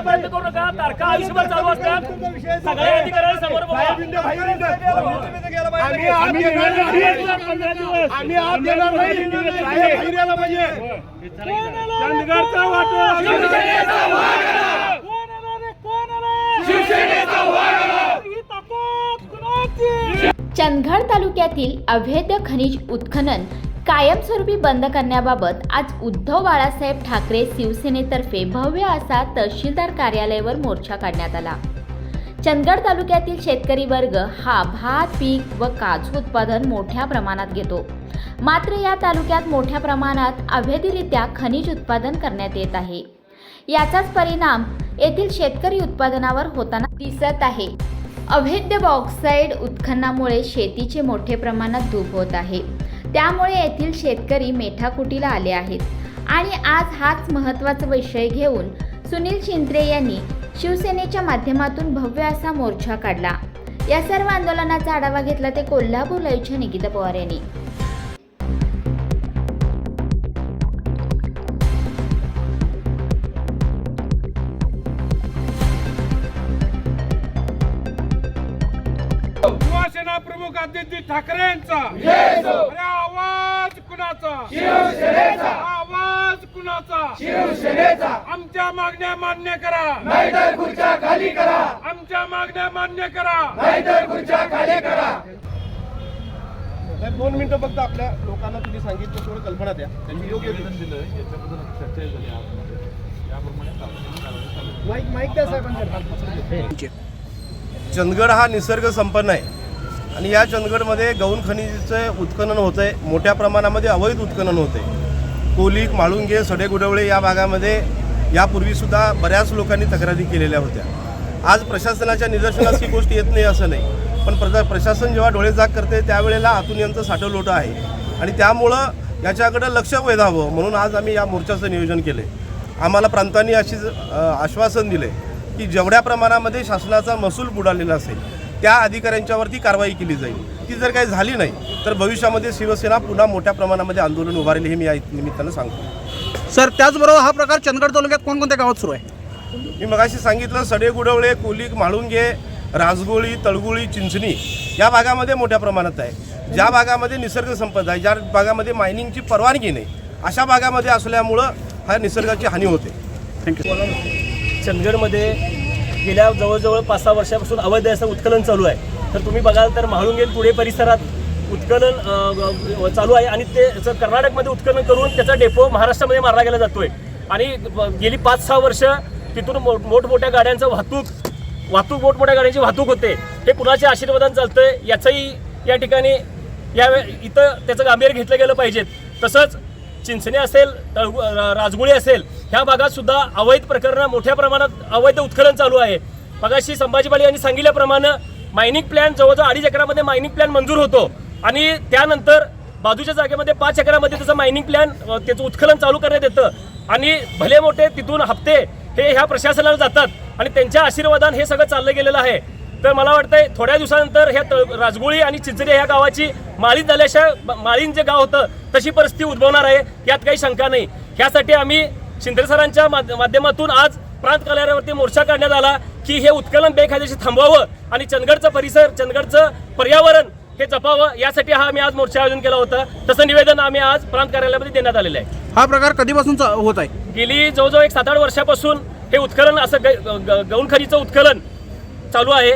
प्रयत्न करू नका. तारखा आयुष्यभर चालू असतात. सगळ्या अधिकाऱ्यांना समोर. आम्ही आत नाही. चंदगडचा वाटा? चंदगड तालुक्यातील अवैध खनिज उत्खनन कायमस्वरूपी बंद करण्याबाबत आज उद्धव बाळासाहेब ठाकरे शिवसेनेतर्फे भव्य असा तहसीलदार कार्यालयावर मोर्चा काढण्यात आला. चंदगड तालुक्यातील शेतकरी वर्ग हा भात पीक व काजू उत्पादन मोठ्या प्रमाणात घेतो. मात्र या तालुक्यात मोठ्या प्रमाणात अवैधरित्या खनिज उत्पादन करण्यात येत आहे. याचाच परिणाम येथील शेतकरी उत्पादनावर होताना दिसत आहे. अवैध बॉक्साईड उत्खननामुळे शेतीचे मोठे प्रमाणात धूप होत आहे. त्यामुळे येथील शेतकरी मेठाकुटीला आले आहेत. आणि आज हाच महत्त्वाचा विषय घेऊन सुनील शिंद्रे यांनी शिवसेनेच्या माध्यमातून भव्य असा मोर्चा काढला. या सर्व आंदोलनाचा आढावा घेतला ते कोल्हापूर लाईव्हच्या निकिता पवार यांनी. प्रमुख आदित्य ठाकरेंचा अरे आवाज कुणाचा? आवाज कुणाचा? आमच्या मागण्या मान्य करा. आमच्या मागण्या मान्य करा. नाही, दोन मिनिटं फक्त आपल्या लोकांना तुम्ही सांगितलं थोडं कल्पना द्या. त्यांची योग्य चंदगड हा निसर्ग संपन्न आहे. आणि या चंदगडमध्ये गौण खनिजचं उत्खनन होतं आहे मोठ्या प्रमाणामध्ये अवैध उत्खनन होते कोलिक माळुंगे सडेगुडवळे या भागामध्ये यापूर्वीसुद्धा बऱ्याच लोकांनी तक्रारी केलेल्या होत्या. आज प्रशासनाच्या निदर्शनास ही गोष्ट येत नाही असं नाही. पण प्रजा प्रशासन जेव्हा डोळेजाग करते त्यावेळेला आतून यांचं साठं लोटं आहे. आणि त्यामुळं याच्याकडं लक्ष वेधावं म्हणून आज आम्ही या मोर्चाचं नियोजन केले आम्हाला प्रांतांनी अशी आश्वासन दिले की जेवढ्या प्रमाणामध्ये शासनाचा महसूल बुडालेला असेल त्या अधिकाऱ्यांच्यावरती कारवाई केली जाईल. ती जर काही झाली नाही तर भविष्यामध्ये शिवसेना पुन्हा मोठ्या प्रमाणामध्ये आंदोलन उभारेल हे मी या निमित्तानं सांगतो. सर त्याचबरोबर हा प्रकार चंदगड तालुक्यात कोणकोणत्या गावात सुरू आहे? मी मगाशी सांगितलं सडेगुडवळे कोलिक म्हाळुंगे राजगोळी तळगुळी चिंचणी या भागामध्ये मोठ्या प्रमाणात आहे. ज्या भागामध्ये निसर्ग संपदा आहे ज्या भागामध्ये मायनिंगची परवानगी नाही अशा भागामध्ये असल्यामुळं हा निसर्गाची हानी होते. थँक्यू चंदगडमध्ये गेल्या जवळजवळ पाच सहा वर्षापासून अवैध असं उत्खनन चालू आहे. तर तुम्ही बघाल तर महाळुंगेल पुणे परिसरात उत्खनन चालू आहे आणि ते कर्नाटकमध्ये उत्खनन करून त्याचा डेपो महाराष्ट्रामध्ये मारला गेला जातोय. आणि गेली पाच सहा वर्ष तिथून मोठमोठ्या गाड्यांचं वाहतूक वाहतूक मोठमोठ्या गाड्यांची वाहतूक होते. हे कुणाच्या आशीर्वादाने चालतंय याचंही या ठिकाणी या इथं त्याचं गांभीर्य घेतलं गेलं पाहिजेत. तसंच चिंचणे असेल राजगुळी असेल ह्या भागात सुद्धा अवैध प्रकरणं मोठ्या प्रमाणात अवैध उत्खनन चालू आहे. मगाशी संभाजीपाली यांनी सांगितल्याप्रमाणे मायनिंग प्लॅन जवळजवळ अडीच एकरामध्ये मायनिंग प्लॅन मंजूर होतो. आणि त्यानंतर बाजूच्या जागेमध्ये पाच एकरामध्ये त्याचं मायनिंग प्लॅन त्याचं उत्खनन चालू करण्यात येतं. आणि भले मोठे तिथून हप्ते हे ह्या प्रशासनाला जातात आणि त्यांच्या आशीर्वादाने हे सगळं चाललं गेलेलं आहे. तर मला वाटतंय थोड्या दिवसानंतर ह्या तळ- राजगोळी आणि चिंचरे ह्या गावाची माळीन झाल्याशिवाय माळीन जे गाव होतं तशी परिस्थिती उद्भवणार आहे यात काही शंका नाही. ह्यासाठी आम्ही शिंदे सरांच्या माध्य- माध्यमातून आज प्रांत कार्यालयावरती मोर्चा काढण्यात आला की हे उत्कलन बेकायदेशीर थांबवावं आणि चंदगडचं परिसर चंदगडचं पर्यावरण हे जपावं यासाठी हा आम्ही आज मोर्चा आयोजन केला होता. तसं निवेदन आम्ही आज प्रांत कार्यालयामध्ये देण्यात आलेलं आहे. हा प्रकार कधीपासून होत आहे? गेली जवळजवळ एक सात आठ वर्षापासून हे उत्खनन असं गौण खनीचं उत्खनन चालू आहे.